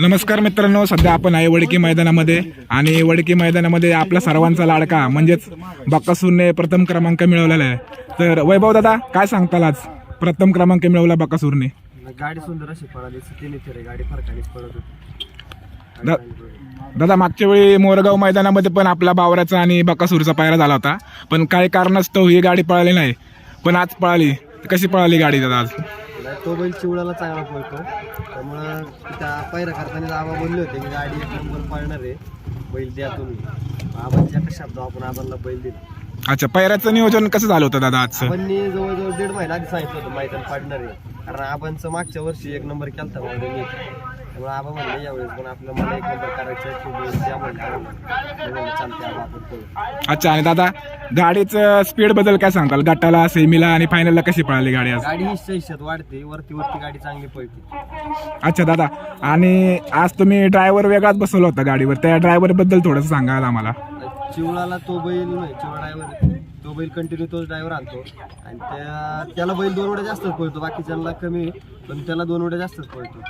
नमस्कार मित्रांनो सध्या आपण आहे वडकी मैदानामध्ये आणि वडकी मैदानामध्ये आपला सर्वांचा लाडका म्हणजेच बक्कासूरने प्रथम क्रमांक मिळवलेला आहे. तर वैभव दादा काय सांगताल आज? प्रथम क्रमांक मिळवला बक्कासूरने गाडी सुंदर अशी पळाली तिने फिरे गाडी पळत होती. दा- दादा मागच्या वेळी मोरगाव मैदानामध्ये पण आपला बावऱ्याचा आणि बक्कासूरचा पायरा झाला होता. पण काही कारणास्तव ही गाडी पळाली नाही. पण आज पळाली. कशी पळाली गाडी दादा आज? नाही, तो बैल चिवडाला चांगला पळतो. त्यामुळं त्या पायऱ्या करताना आबा बोलले होते की गाडी एक नंबर पळणार आहे. बैल द्या तुम्ही. आबांच्या शब्द आपण आबांना बैल दिला. अच्छा पायऱ्याचं नियोजन कसं झालं होतं दादा आजचं? आबांनी जवळजवळ दीड महिना आधी सांगितलं होतं मैदान पाडणार आहे. कारण आबांचं मागच्या वर्षी एक नंबर केलता मैदानी त्यामुळे आबा म्हणले यावेळेस पण आपलं मला एक नंबर करायचं आहे तो बैल द्या म्हणलं आबांना. मी म्हणलं, चालते आबा आपण करू अच्छा आणि दादा गाडीचं स्पीडबद्दल काय सांगताल गटाला सेमीला आणि फायनलला कशी पळाली गाडी आज? गाडी ही शैष्यात वाढते वरती वरती गाडी चांगली पळते. अच्छा दादा आणि आज तुम्ही ड्रायव्हर वेगळाच बसवला होता गाडीवर. त्या ड्रायव्हरबद्दल थोडंसं सांगाल आम्हाला. चिवळाला तो बैल नाही चिवळा ड्रायव्हर तो बैल कंटिन्यू तोच ड्रायव्हर आणतो. आणि त्या त्याला बैल दोन उड्या जास्तच पळतो बाकीच्यांना कमी पण त्याला दोन उड्या जास्तच पळतो.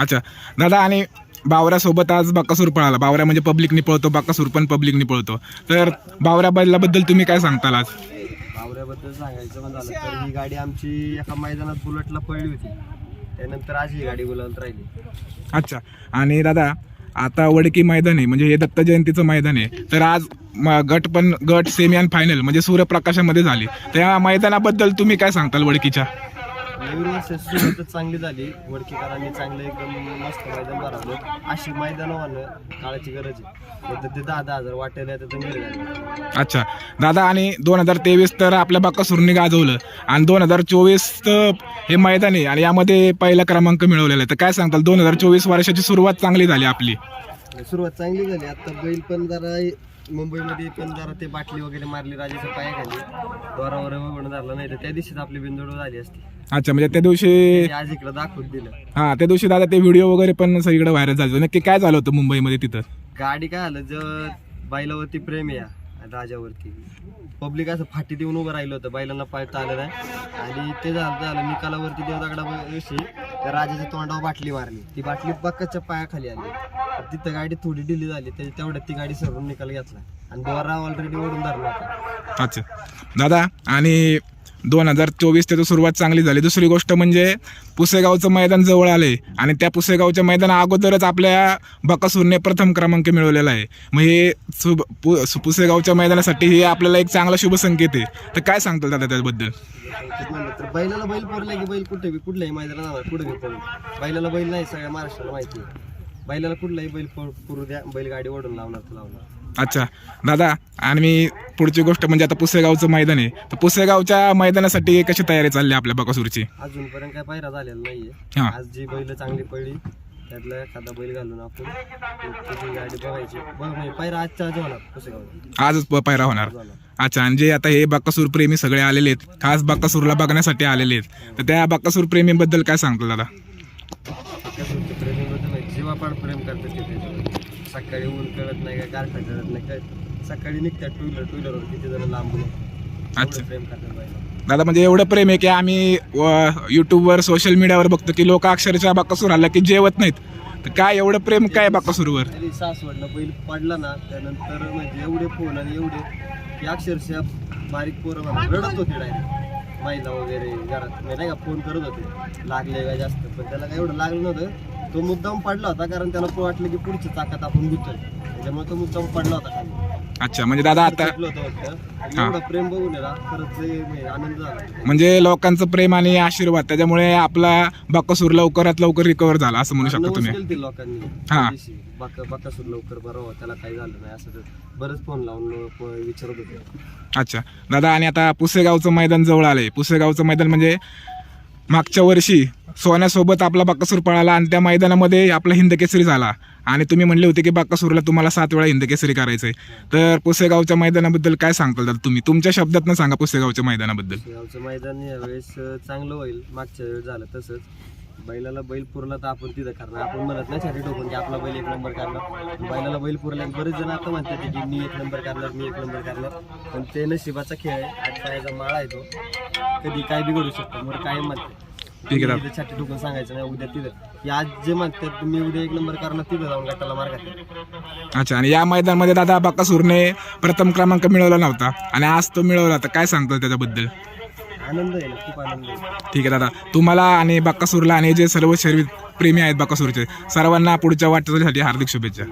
अच्छा. दादा आणि बावऱ्यासोबत आज बाकासूर पळाला. बावऱ्या म्हणजे पब्लिकनी पळतो बाकासूर पण पब्लिकनी पळतो. तर बावऱ्या बैलाबद्दल तुम्ही काय सांगताल आज? आवऱ्याबद्दल सांगायचं झालं तर ही गाडी आमची एका मैदानात बुलेटला पडली होती. त्यानंतर आज ही गाडी बोलावत राहिली. अच्छा. आणि दादा आता वडकी मैदान आहे म्हणजे हे दत्त जयंतीचं मैदान आहे. तर आज म- गट पण गट सेमी आणि फायनल म्हणजे सूर्यप्रकाशामध्ये झाली. त्या मैदानाबद्दल तुम्ही काय सांगताल वडकीच्या? सुरुवातच चांगली झाली. वडकीकरांनी चांगलं एकदम मस्त मैदान भरवलं. अशी मैदान होणं काळाची गरज आहे. तर ते दहा दहा हजार वाटेल तर अच्छा. दादा आणि दोन हजार तेवीस तर आपल्या बाकासूरने गाजवलं. आणि दोन हजार चोवीस हे मैदान आहे आणि यामध्ये पहिला क्रमांक मिळवलेला आहे. तर काय सांगताल? दोन हजार चोवीस वर्षाची सुरुवात चांगली झाली आपली. सुरुवात चांगली झाली. आता बैल पण जरा मुंबईमध्ये पण जरा ते बाटली वगैरे मारली राजाच्या पायाखाली द्वारावर वगैरे झालं नाही तर त्या दिवशीच आपली बिंदोड झाली असती. अच्छा म्हणजे त्या दिवशी ते आज इकडे दाखवून दिलं. हा त्या दिवशी दादा ते व्हिडिओ वगैरे पण सगळीकडे व्हायरल झाले होते. नक्की काय झालं होतं मुंबईमध्ये तिथं? गाडी काय आलं? जर बैलावरती प्रेम आहे या राजावरती. पब्लिक असं फाटी देऊन उभं राहिलं होतं. बैलांना पाळता आलं नाही आणि ते झालं झालं. निकालावरती देवदागडाविषयी त्या राजाच्या तोंडावर बाटली मारली. ती बाटली बक्काच्या पायाखाली आली. तिथं गाडी थोडी ढिली झाली त्याच्या तेवढ्यात ती गाडी सरून निकाल घेतला. आणि दोरा ऑलरेडी ओढून धरला होता. अच्छा. दादा आणि दोन हजार चोवीस त्याची सुरुवात चांगली झाली. दुसरी गोष्ट म्हणजे पुसेगावचं मैदान जवळ आले आणि त्या पुसेगावच्या मैदाना अगोदरच आपल्या बकासूरने प्रथम क्रमांक मिळवलेला आहे. मग हे पु सु- पुसेगावच्या मैदानासाठी हे आपल्याला एक चांगला शुभ संकेत आहे. तर काय सांगतो दादा त्याबद्दल? म्हणलं तर बैलाला बैल पुरला की बैल कुठे बी कुठल्याही मैदानात कुठे बी पळून बैलाला बैल नाही सगळ्या महाराष्ट्राला माहिती आहे. बैलाला कुठलाही बैल पुरू द्या बैल गाडी ओढून लावणार तर लावणार. अच्छा. दादा आणि मी पुढची गोष्ट म्हणजे आता पुसेगावचं मैदान आहे. तर पुसेगावच्या मैदानासाठी कशी तयारी चालली आपल्या बकासूरची? अजूनपर्यंत काय पायरा झालेला नाहीये. हां. आज जी बैल चांगली पडली त्यातला एखादा बैल घालून आपण त्याची गाडी बघायची. बघ म्हणजे पायरा आजच्या आज होणार पुसेगाव आजच प- पायरा होणार. अच्छा आणि जे आता हे बक्कासूर प्रेमी सगळे आलेले आहेत खास बक्कासूरला बघण्यासाठी आलेले आहेत. तर त्या बक्कासूर प्रेमीबद्दल काय सांगतो दादा? माहिती जीवापाड प्रेम करतात ते त्याच्यावर. सकाळी ऊन कळत नाही काय गारठा कळत नाही काय सकाळी निघतात टू व्हीलर टू व्हीलरवर किती जण लांबून. अच्छा. एवढं प्रेम करतात बाईला दादा म्हणजे एवढं प्रेम आहे की आम्ही युट्यूबवर सोशल मीडियावर बघतो की लोक अक्षरशः बक्कासूर आला की जेवत नाहीत. तर काय एवढं प्रेम काय बक्कासूरवर तरी सासवडनं बैल पडला ना त्यानंतर म्हणजे एवढे फोन आणि एवढे की अक्षरशः बारीक पोरं म्हणा रडत होते डायरेक्ट महिला वगैरे घरात नाही का फोन करत होते. लागले काय जास्त पण त्याला काय एवढं लागलं नव्हतं. तो मुद्दाम पडला होता कारण त्याला वाटलं की पुढच्या चाकात आपण गुतोय त्याच्यामुळे तो मुद्दाम पडला होता खाली. अच्छा म्हणजे दादा आता सुटलं होतं वाटतं. आणि हा. एवढं प्रेम बघून आहे ना खरंच लय म्हणजे आनंद झाला म्हणजे लोकांचं प्रेम आणि आशीर्वाद त्याच्यामुळे आपला बक्कासूर लवकरात लवकर रिकवर झाला असं म्हणू शकता तुम्ही केलते लोकांनी हा. त्या दिवशी. बाका बाकासूर लवकर बरं व्हा, त्याला काही झालं नाही असं तर बरंच फोन लावून विचारत होते अच्छा दादा आणि आता पुसेगावचं मैदान जवळ आलंय पुसेगावचं मैदान म्हणजे मागच्या वर्षी सोन्यासोबत आपला बाकासूर पळाला आणि त्या मैदानामध्ये आपला हिंदकेसरी झाला. आणि तुम्ही म्हणले होते की बाकासूरला तुम्हाला सात वेळा हिंदकेसरी करायचं आहे तर पुसेगावच्या मैदानाबद्दल काय सांगताल दादा तुम्ही? तुमच्या शब्दात सांगा पुसेगावच्या मैदानाबद्दल. गावचं मैदान यावेळेस चांगलं होईल. मागच्या वेळेस झालं तसंच. बैलाला बैल पुरला तर आपण तिथं करणार. आपण म्हणत नाही छाती टोकून की आपला बैल एक नंबर करणार बैलाला बैल पुरला की बरेच जण आता म्हणतात की मी एक नंबर करणार मी एक नंबर करणार पण ते नशिबाचा खेळ आहे. आज पायाचा माळा आहे तो. कधी काय बिघडू शकतो मग काय म्हणते. छाती टोकून सांगायचं नाही उद्या तिथं. की आज जे मागतात मी उद्या एक नंबर करणार तिथं जाऊन गटाला मार घातला अच्छा आणि या मैदानामध्ये दादा बकासूरने प्रथम क्रमांक मिळवला नव्हता. आणि आज तो मिळवला तर काय सांगतो त्याच्याबद्दल? आनंद आहे ना खूप आनंद आहे. ठीक आहे दादा. तुम्हाला आणि बक्कासूरला आणि जे सर्व शरीर प्रेमी आहेत बक्कासूरचे सर्वांना पुढच्या वाटचालीसाठी हार्दिक शुभेच्छा.